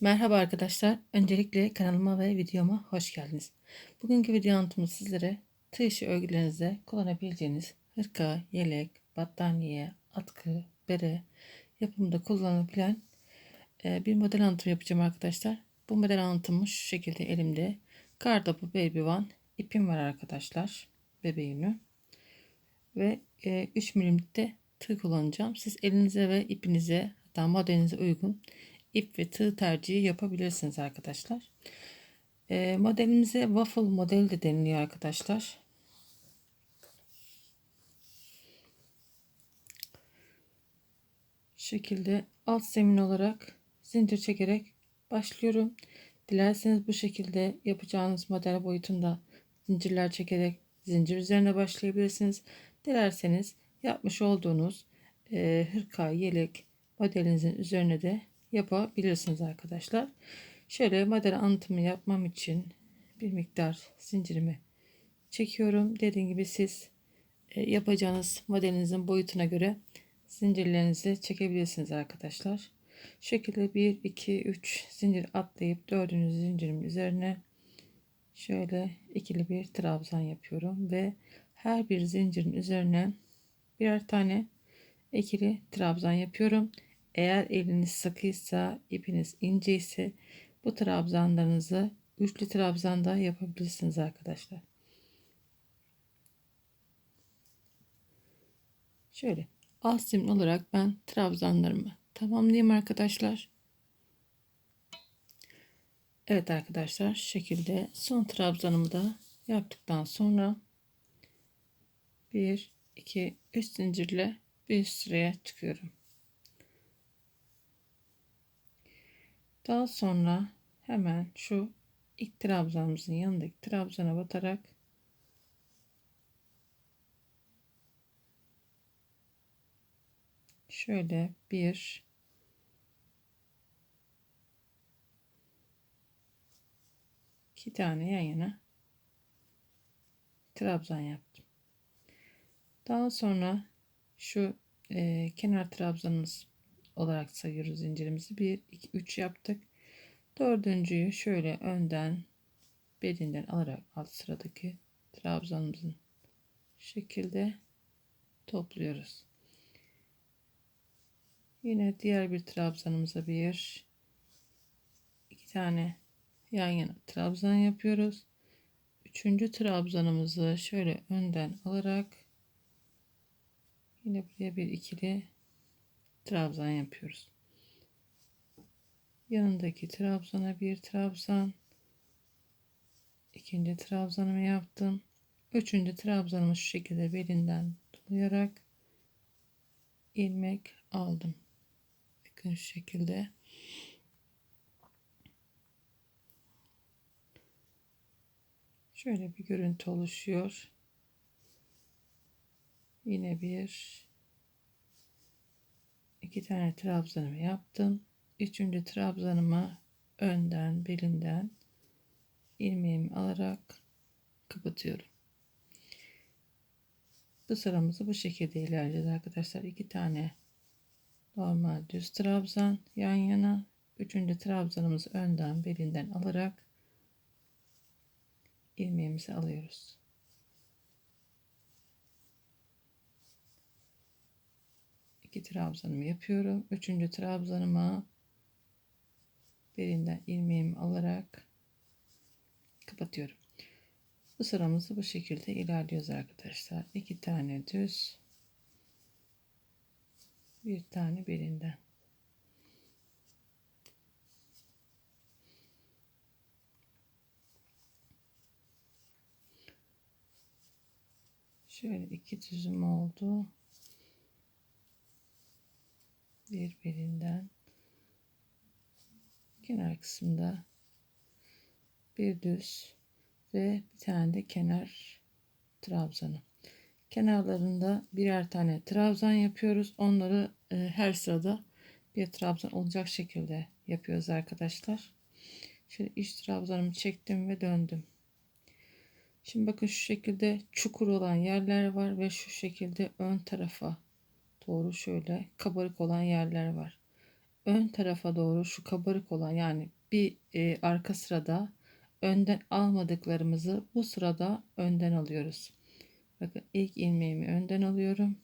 Merhaba arkadaşlar. Öncelikle kanalıma ve videoma hoş geldiniz. Bugünkü video anlatımı sizlere tığ işi örgülerinizde kullanabileceğiniz hırka, yelek, battaniye, atkı, bere yapımında kullanılabilen e, bir model anlatımı yapacağım arkadaşlar. Bu model anlatımı şu şekilde elimde. Kartopu Baby One ipim var arkadaşlar. Bebeğimi. Ve 3 milimlikte tığ kullanacağım. Siz elinize ve ipinize hatta modelinize uygun ip ve tığ tercihi yapabilirsiniz arkadaşlar. E, modelimize waffle model de deniliyor arkadaşlar. Şekilde alt zemin olarak zincir çekerek başlıyorum. Dilerseniz bu şekilde yapacağınız model boyutunda zincirler çekerek zincir üzerine başlayabilirsiniz. Dilerseniz yapmış olduğunuz e, hırka, yelek modelinizin üzerine de yapabilirsiniz arkadaşlar. Şöyle model anlatımı yapmam için bir miktar zincirimi çekiyorum. Dediğim gibi siz e, yapacağınız modelinizin boyutuna göre zincirlerinizi çekebilirsiniz arkadaşlar. Şekilde 1 2 3 zincir atlayıp dördüncü zincirim üzerine şöyle ikili bir trabzan yapıyorum ve her bir zincirin üzerine birer tane ikili trabzan yapıyorum. Eğer eliniz sıkıysa, ipiniz ince ise bu trabzanlarınızı üçlü trabzanda yapabilirsiniz arkadaşlar. Şöyle alt zimin olarak ben trabzanlarımı tamamlayayım arkadaşlar. Evet arkadaşlar şu şekilde son trabzanımı da yaptıktan sonra 1 2 3 zincirle bir sıraya çıkıyorum. Daha sonra hemen şu ilk trabzanımızın yanındaki trabzana batarak şöyle bir iki tane yan yana trabzan yaptım. Daha sonra şu e, kenar trabzanımız olarak sayıyoruz zincirimizi. 1, 2, 3 yaptık. Dördüncüyü şöyle önden belinden alarak alt sıradaki trabzanımızın şekilde topluyoruz. Yine diğer bir trabzanımıza bir iki tane yan yana trabzan yapıyoruz. Üçüncü trabzanımızı şöyle önden alarak yine buraya bir ikili trabzan yapıyoruz. Yanındaki trabzana bir trabzan. ikinci trabzanımı yaptım. Üçüncü trabzanımı şu şekilde belinden dolayarak ilmek aldım. Bakın şu şekilde. Şöyle bir görüntü oluşuyor. Yine bir iki tane trabzanımı yaptım. Üçüncü trabzanıma önden belinden ilmeğimi alarak kapatıyorum. Bu sıramızı bu şekilde ilerleyeceğiz arkadaşlar. İki tane normal düz trabzan yan yana. Üçüncü trabzanımızı önden belinden alarak ilmeğimizi alıyoruz. 2 trabzanımı yapıyorum. Üçüncü trabzanıma birinden ilmeğimi alarak kapatıyorum. Bu sıramızı bu şekilde ilerliyoruz arkadaşlar. İki tane düz bir tane birinden. Şöyle iki düzüm oldu birbirinden kenar kısmında bir düz ve bir tane de kenar trabzanı. Kenarlarında birer tane trabzan yapıyoruz. Onları e, her sırada bir trabzan olacak şekilde yapıyoruz arkadaşlar. Şöyle iç trabzanımı çektim ve döndüm. Şimdi bakın şu şekilde çukur olan yerler var ve şu şekilde ön tarafa doğru şöyle kabarık olan yerler var. ön tarafa doğru şu kabarık olan yani bir e, arka sırada önden almadıklarımızı bu sırada önden alıyoruz. Bakın ilk ilmeğimi önden alıyorum.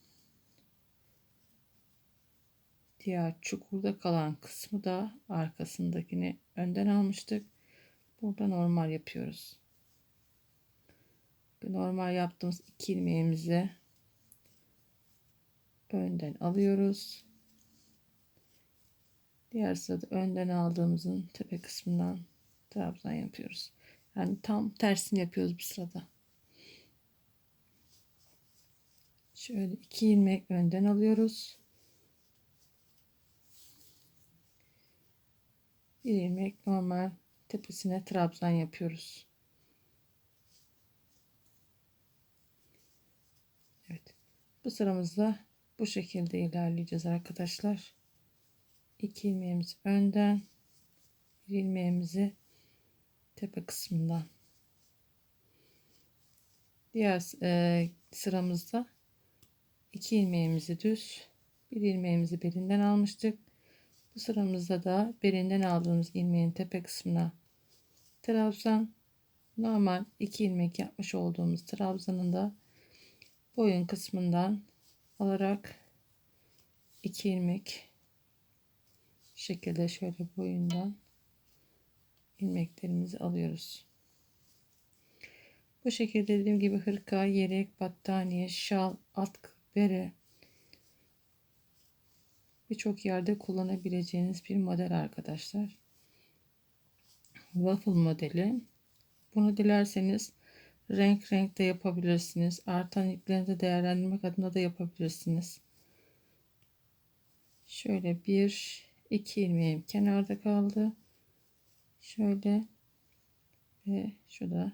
Diğer çukurda kalan kısmı da arkasındakini önden almıştık. Burada normal yapıyoruz. Normal yaptığımız iki ilmeğimizi önden alıyoruz. Diğer sırada önden aldığımızın tepe kısmından trabzan yapıyoruz. Yani tam tersini yapıyoruz bu sırada. Şöyle iki ilmek önden alıyoruz. Bir ilmek normal tepesine trabzan yapıyoruz. Evet. Bu sıramızda bu şekilde ilerleyeceğiz arkadaşlar. 2 ilmeğimizi önden bir ilmeğimizi tepe kısmından diğer e, sıramızda 2 ilmeğimizi düz bir ilmeğimizi belinden almıştık bu sıramızda da belinden aldığımız ilmeğin tepe kısmına trabzan normal 2 ilmek yapmış olduğumuz trabzanın da boyun kısmından alarak 2 ilmek şekilde şöyle boyundan ilmeklerimizi alıyoruz. Bu şekilde dediğim gibi hırka, yelek, battaniye, şal, atkı, bere birçok yerde kullanabileceğiniz bir model arkadaşlar. Waffle modeli. Bunu dilerseniz renk renk de yapabilirsiniz. Artan iplerini de değerlendirmek adına da yapabilirsiniz. Şöyle bir 2 ilmeğim kenarda kaldı. Şöyle ve şurada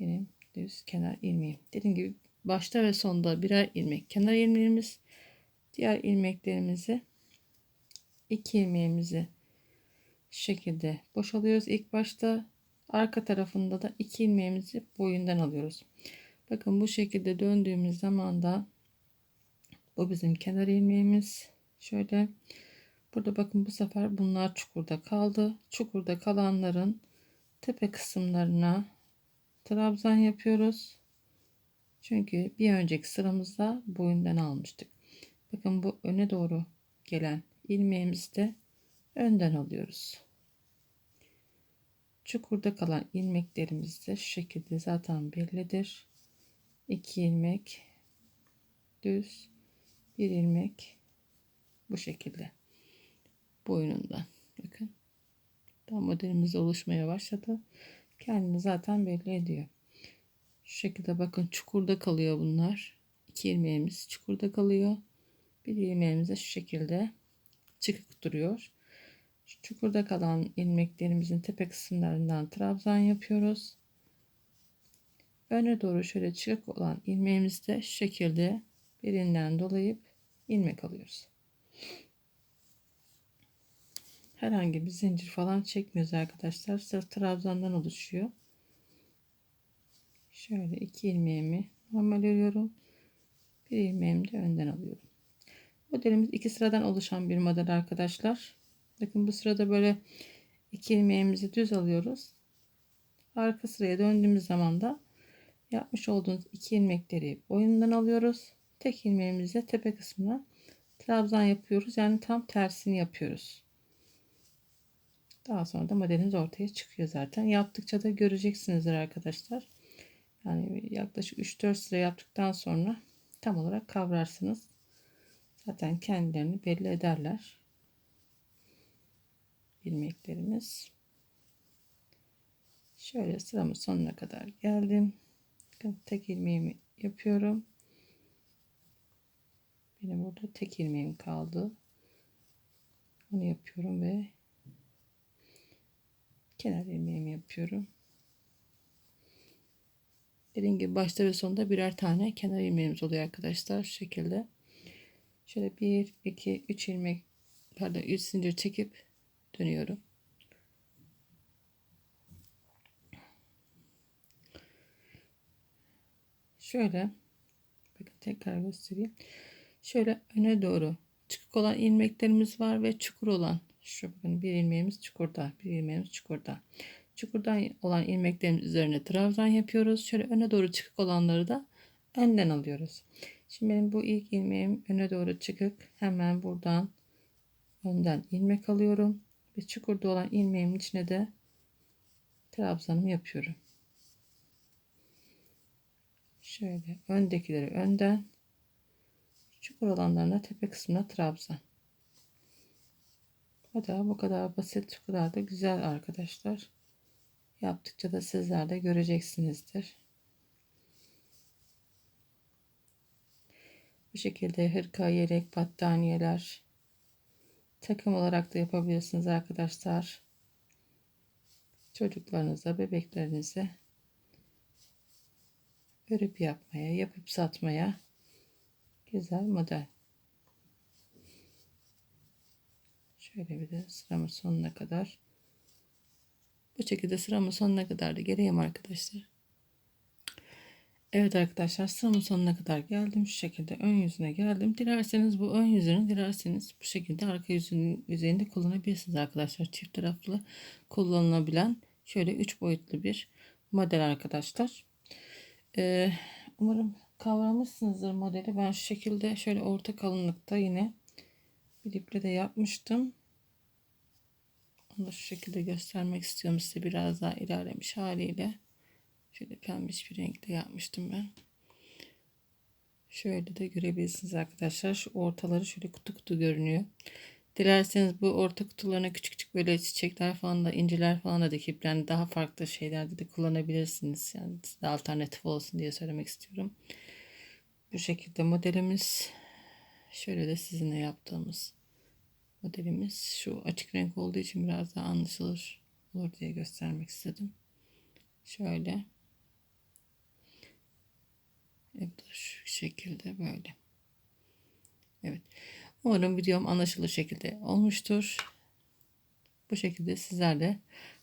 benim düz kenar ilmeğim. Dediğim gibi başta ve sonda birer ilmek kenar ilmeğimiz. Diğer ilmeklerimizi iki ilmeğimizi şekilde boşalıyoruz. İlk başta arka tarafında da iki ilmeğimizi boyundan alıyoruz. Bakın bu şekilde döndüğümüz zaman da bu bizim kenar ilmeğimiz. Şöyle Burada bakın bu sefer bunlar çukurda kaldı. Çukurda kalanların tepe kısımlarına trabzan yapıyoruz. Çünkü bir önceki sıramızda boyundan almıştık. Bakın bu öne doğru gelen ilmeğimizi de önden alıyoruz. Çukurda kalan ilmeklerimiz de şu şekilde zaten bellidir. 2 ilmek düz bir ilmek bu şekilde boynundan. Bakın. Tam modelimiz oluşmaya başladı. Kendini zaten belli ediyor. Şu şekilde bakın çukurda kalıyor bunlar. İki ilmeğimiz çukurda kalıyor. Bir ilmeğimiz de şu şekilde çıkık duruyor. Şu çukurda kalan ilmeklerimizin tepe kısımlarından trabzan yapıyoruz. Öne doğru şöyle çıkık olan ilmeğimizi de şu şekilde birinden dolayıp ilmek alıyoruz herhangi bir zincir falan çekmiyoruz arkadaşlar. Sırf trabzandan oluşuyor. Şöyle iki ilmeğimi normal örüyorum. Bir ilmeğimi de önden alıyorum. Modelimiz iki sıradan oluşan bir model arkadaşlar. Bakın bu sırada böyle iki ilmeğimizi düz alıyoruz. Arka sıraya döndüğümüz zaman da yapmış olduğunuz iki ilmekleri boyundan alıyoruz. Tek ilmeğimizle tepe kısmına trabzan yapıyoruz. Yani tam tersini yapıyoruz. Daha sonra da modeliniz ortaya çıkıyor zaten. Yaptıkça da göreceksinizdir arkadaşlar. Yani yaklaşık 3-4 sıra yaptıktan sonra tam olarak kavrarsınız. Zaten kendilerini belli ederler. İlmeklerimiz. Şöyle sıramın sonuna kadar geldim. Tek ilmeğimi yapıyorum. Benim burada tek ilmeğim kaldı. Onu yapıyorum ve kenar ilmeğimi yapıyorum. Dediğim gibi başta ve sonunda birer tane kenar ilmeğimiz oluyor arkadaşlar. Şu şekilde. Şöyle 1, 2, 3 ilmek pardon 3 zincir çekip dönüyorum. Şöyle bakın tekrar göstereyim. Şöyle öne doğru çıkık olan ilmeklerimiz var ve çukur olan şu bakın bir ilmeğimiz çukurda bir ilmeğimiz çukurda. Çukurdan olan ilmeklerimiz üzerine trabzan yapıyoruz. Şöyle öne doğru çıkık olanları da önden alıyoruz. Şimdi benim bu ilk ilmeğim öne doğru çıkık. Hemen buradan önden ilmek alıyorum ve çukurda olan ilmeğimin içine de trabzanımı yapıyorum. Şöyle öndekileri önden çukur olanlarına tepe kısmına trabzan. Bu da bu kadar basit bu kadar da güzel arkadaşlar. Yaptıkça da sizler de göreceksinizdir. Bu şekilde hırka yelek battaniyeler takım olarak da yapabilirsiniz arkadaşlar. Çocuklarınıza bebeklerinize örüp yapmaya yapıp satmaya güzel model. Şöyle bir de sıramın sonuna kadar. Bu şekilde sıramın sonuna kadar da geleyim arkadaşlar Evet arkadaşlar sıramın sonuna kadar geldim. Şu şekilde ön yüzüne geldim. Dilerseniz bu ön yüzünü dilerseniz bu şekilde arka yüzünün yüzeyinde kullanabilirsiniz arkadaşlar. Çift taraflı kullanılabilen şöyle üç boyutlu bir model arkadaşlar. Ee, umarım kavramışsınızdır modeli. Ben şu şekilde şöyle orta kalınlıkta yine bir iple de yapmıştım. Onu da şu şekilde göstermek istiyorum size biraz daha ilerlemiş haliyle. Şöyle pembiş bir renkte yapmıştım ben. Şöyle de görebilirsiniz arkadaşlar. Şu ortaları şöyle kutu kutu görünüyor. Dilerseniz bu orta kutularına küçük küçük böyle çiçekler falan da inciler falan da dikip yani daha farklı şeylerde de kullanabilirsiniz. Yani size alternatif olsun diye söylemek istiyorum. Bu şekilde modelimiz şöyle de sizinle yaptığımız modelimiz şu açık renk olduğu için biraz daha anlaşılır olur diye göstermek istedim. Şöyle. Evet şu şekilde böyle. Evet. Umarım videom anlaşılır şekilde olmuştur. Bu şekilde sizler de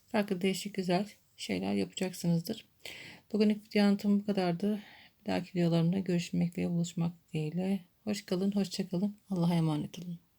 farklı değişik güzel şeyler yapacaksınızdır. Bugünlük video anlatım bu kadardı. Bir dahaki videolarımda görüşmek ve buluşmak dileğiyle. Hoş kalın, hoşça kalın. Allah'a emanet olun.